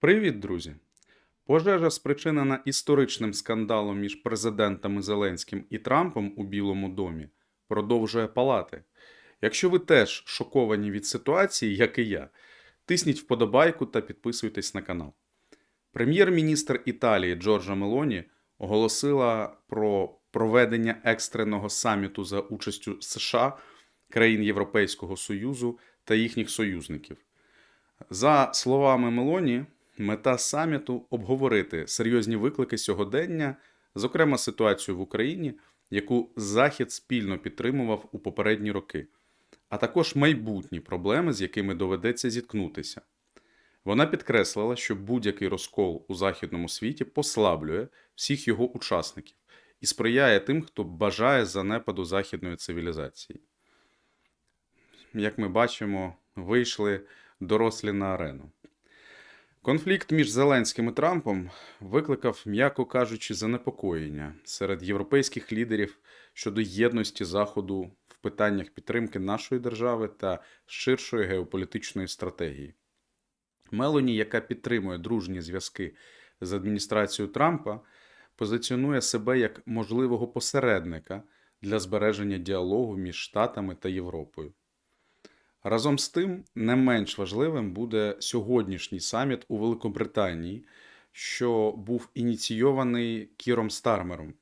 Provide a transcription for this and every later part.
Привіт, друзі! Пожежа, спричинена історичним скандалом між президентами Зеленським і Трампом у Білому домі, продовжує палати. Якщо ви теж шоковані від ситуації, як і я, тисніть вподобайку та підписуйтесь на канал. Прем'єр-міністр Італії Джорджа Мелоні оголосила про проведення екстреного саміту за участю США, країн Європейського Союзу та їхніх союзників. За словами Мелоні, мета саміту обговорити серйозні виклики сьогодення, зокрема ситуацію в Україні, яку Захід спільно підтримував у попередні роки, а також майбутні проблеми, з якими доведеться зіткнутися. Вона підкреслила, що будь-який розкол у західному світі послаблює всіх його учасників і сприяє тим, хто бажає занепаду західної цивілізації. Як ми бачимо, вийшли дорослі на арену. Конфлікт між Зеленським і Трампом викликав, м'яко кажучи, занепокоєння серед європейських лідерів щодо єдності Заходу в питаннях підтримки нашої держави та ширшої геополітичної стратегії. Мелоні, яка підтримує дружні зв'язки з адміністрацією Трампа, позиціонує себе як можливого посередника для збереження діалогу між Штатами та Європою. Разом з тим, не менш важливим буде сьогоднішній саміт у Великобританії, що був ініційований Кіром Стармером.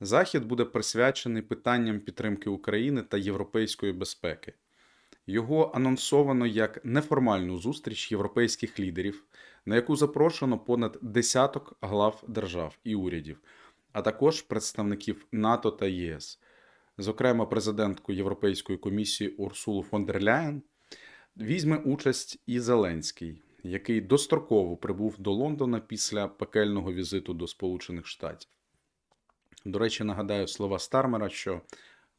Захід буде присвячений питанням підтримки України та європейської безпеки. Його анонсовано як неформальну зустріч європейських лідерів, на яку запрошено понад десяток глав держав і урядів, а також представників НАТО та ЄС зокрема президентку Європейської комісії Урсулу фон дер Ляєн, візьме участь і Зеленський, який достроково прибув до Лондона після пекельного візиту до Сполучених Штатів. До речі, нагадаю слова Стармера, що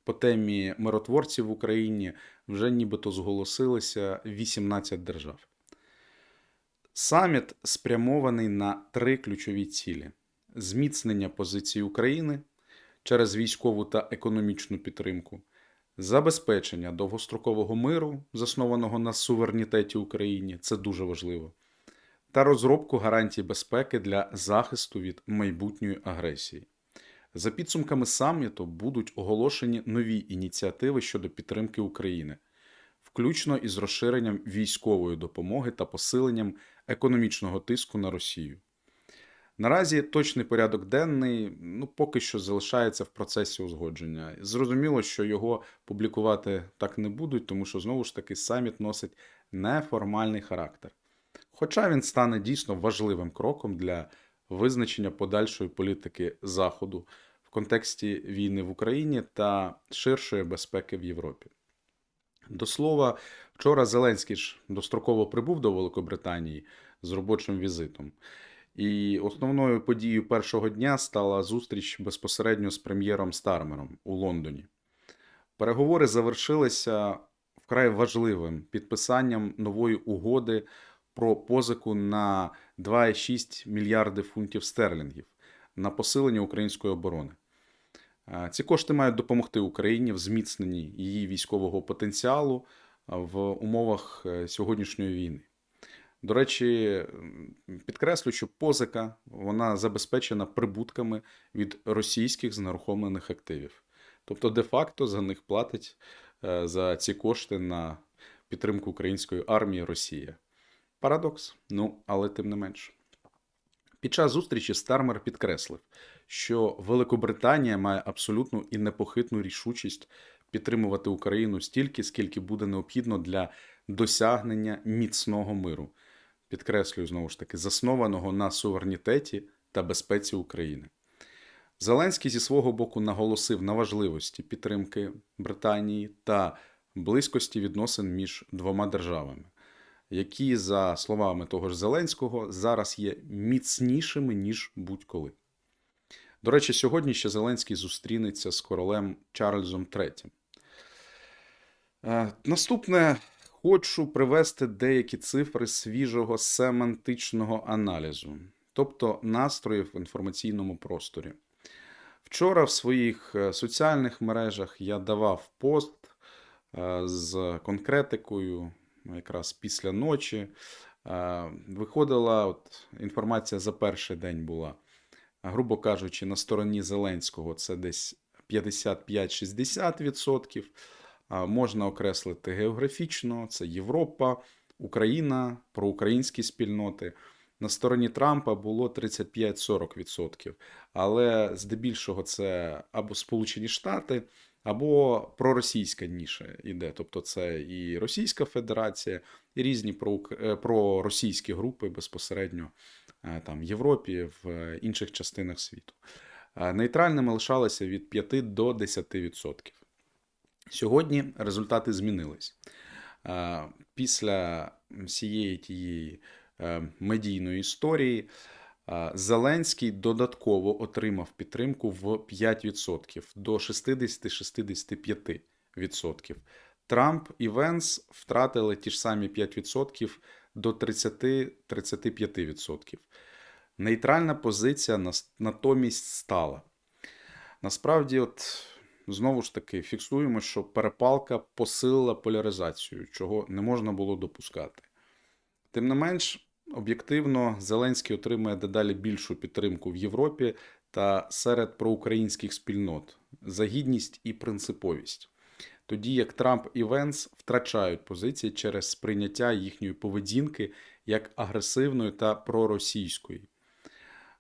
по темі миротворців в Україні вже нібито зголосилися 18 держав. Саміт спрямований на три ключові цілі: зміцнення позиції України через військову та економічну підтримку, забезпечення довгострокового миру, заснованого на суверенітеті України, це дуже важливо, та розробку гарантій безпеки для захисту від майбутньої агресії. За підсумками саміту будуть оголошені нові ініціативи щодо підтримки України, включно із розширенням військової допомоги та посиленням економічного тиску на Росію. Наразі точний порядок денний ну, поки що залишається в процесі узгодження. Зрозуміло, що його публікувати так не будуть, тому що знову ж таки саміт носить неформальний характер. Хоча він стане дійсно важливим кроком для визначення подальшої політики Заходу в контексті війни в Україні та ширшої безпеки в Європі. До слова, вчора Зеленський ж достроково прибув до Великобританії з робочим візитом. І основною подією першого дня стала зустріч безпосередньо з прем'єром Стармером у Лондоні. Переговори завершилися вкрай важливим підписанням нової угоди про позику на 2,6 мільярди фунтів стерлінгів на посилення української оборони. Ці кошти мають допомогти Україні в зміцненні її військового потенціалу в умовах е, сьогоднішньої війни. До речі, підкреслю, що позика вона забезпечена прибутками від російських знерухомлених активів. Тобто, де-факто за них платить е, за ці кошти на підтримку української армії Росія. Парадокс, ну але тим не менш. Під час зустрічі Стармер підкреслив, що Великобританія має абсолютну і непохитну рішучість підтримувати Україну стільки, скільки буде необхідно для досягнення міцного миру підкреслюю знову ж таки, заснованого на суверенітеті та безпеці України. Зеленський зі свого боку наголосив на важливості підтримки Британії та близькості відносин між двома державами, які, за словами того ж Зеленського, зараз є міцнішими, ніж будь-коли. До речі, сьогодні ще Зеленський зустрінеться з королем Чарльзом III. Е, наступне Хочу привести деякі цифри свіжого семантичного аналізу, тобто настроїв в інформаційному просторі. Вчора в своїх е, соціальних мережах я давав пост е, з конкретикою, якраз після ночі, Е, Виходила от, інформація за перший день була, грубо кажучи, на стороні Зеленського це десь 55-60%. Можна окреслити географічно: це Європа, Україна, проукраїнські спільноти. На стороні Трампа було 35-40%. Але здебільшого це або Сполучені Штати, або проросійська ніша йде. Тобто це і Російська Федерація, і різні е, проросійські групи безпосередньо е, там в Європі, в інших частинах світу. Е, Нейтральними лишалися від 5 до 10%. Сьогодні результати змінились. Після всієї тієї е, медійної історії Зеленський додатково отримав підтримку в 5% до 60-65%. Трамп і Венс втратили ті ж самі 5% до 30-35%. Нейтральна позиція натомість стала. Насправді, от знову ж таки, фіксуємо, що перепалка посилила поляризацію, чого не можна було допускати. Тим не менш, об'єктивно, Зеленський отримує дедалі більшу підтримку в Європі та серед проукраїнських спільнот за гідність і принциповість. Тоді як Трамп і Венс втрачають позиції через сприйняття їхньої поведінки як агресивної та проросійської.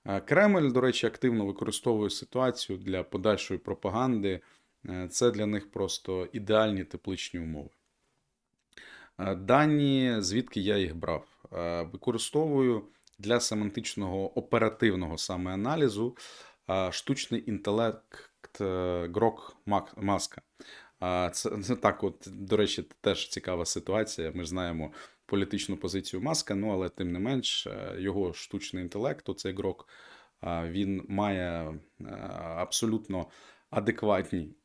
Е, Кремль, до речі, активно використовує ситуацію для подальшої пропаганди. Е, Це для них просто ідеальні тепличні умови. Е, Дані, звідки я їх брав? Е, Використовую для семантичного оперативного саме аналізу штучний інтелект Грок Маска. Це, так, от, до речі, теж цікава ситуація. Ми знаємо політичну позицію Маска, ну але тим не менш, його штучний інтелект, оцей Грок, він має абсолютно адекватні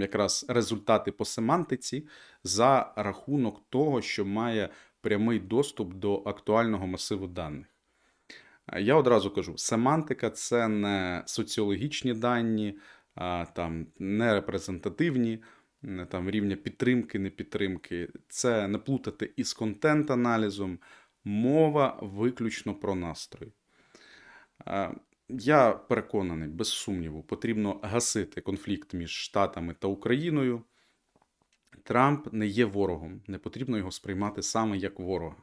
якраз результати по семантиці за рахунок того, що має прямий доступ до актуального масиву даних. Е, Я одразу кажу: семантика це не соціологічні дані, там не репрезентативні, там рівня підтримки, непідтримки. Це не плутати із контент-аналізом. Мова виключно про настрої. Я переконаний, без сумніву, потрібно гасити конфлікт між Штатами та Україною. Трамп не є ворогом, не потрібно його сприймати саме як ворога.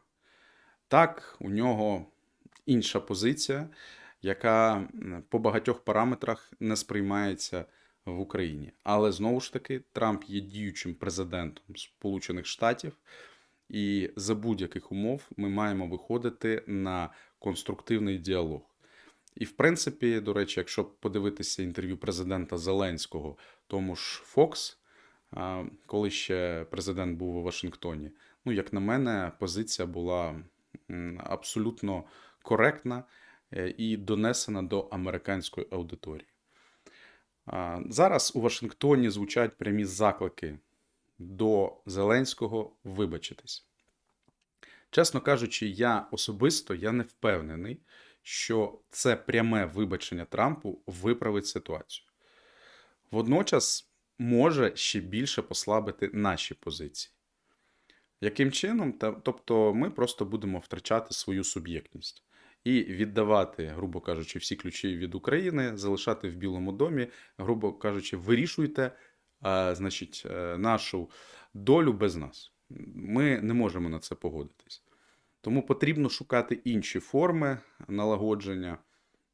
Так, у нього інша позиція, яка по багатьох параметрах не сприймається в Україні. Але знову ж таки, Трамп є діючим президентом Сполучених Штатів, і за будь-яких умов ми маємо виходити на конструктивний діалог. І, в принципі, до речі, якщо подивитися інтерв'ю президента Зеленського, тому ж Фокс, коли ще президент був у Вашингтоні, ну, як на мене, позиція була абсолютно коректна е, і донесена до американської аудиторії. Зараз у Вашингтоні звучать прямі заклики до Зеленського вибачитись. Чесно кажучи, я особисто я не впевнений, що це пряме вибачення Трампу виправить ситуацію. Водночас може ще більше послабити наші позиції. Яким чином? Тобто ми просто будемо втрачати свою суб'єктність і віддавати, грубо кажучи, всі ключі від України, залишати в Білому домі, грубо кажучи, вирішуйте значить, е, нашу долю без нас. Ми не можемо на це погодитись. Тому потрібно шукати інші форми налагодження.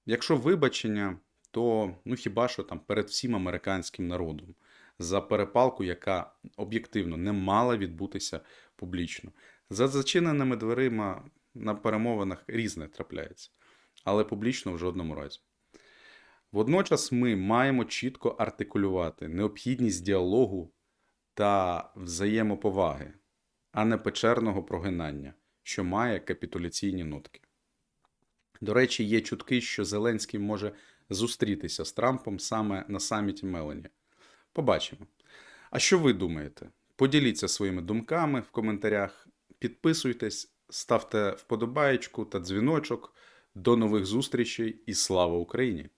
Якщо вибачення, то ну хіба що там перед всім американським народом за перепалку, яка об'єктивно не мала відбутися публічно. За зачиненими дверима на перемовинах різне трапляється, але публічно в жодному разі. Водночас ми маємо чітко артикулювати необхідність діалогу та взаємоповаги, а не печерного прогинання, що має капітуляційні нотки. До речі, є чутки, що Зеленський може зустрітися з Трампом саме на саміті Мелані. Побачимо. А що ви думаєте? Поділіться своїми думками в коментарях, підписуйтесь, ставте вподобаєчку та дзвіночок. До нових зустрічей і слава Україні!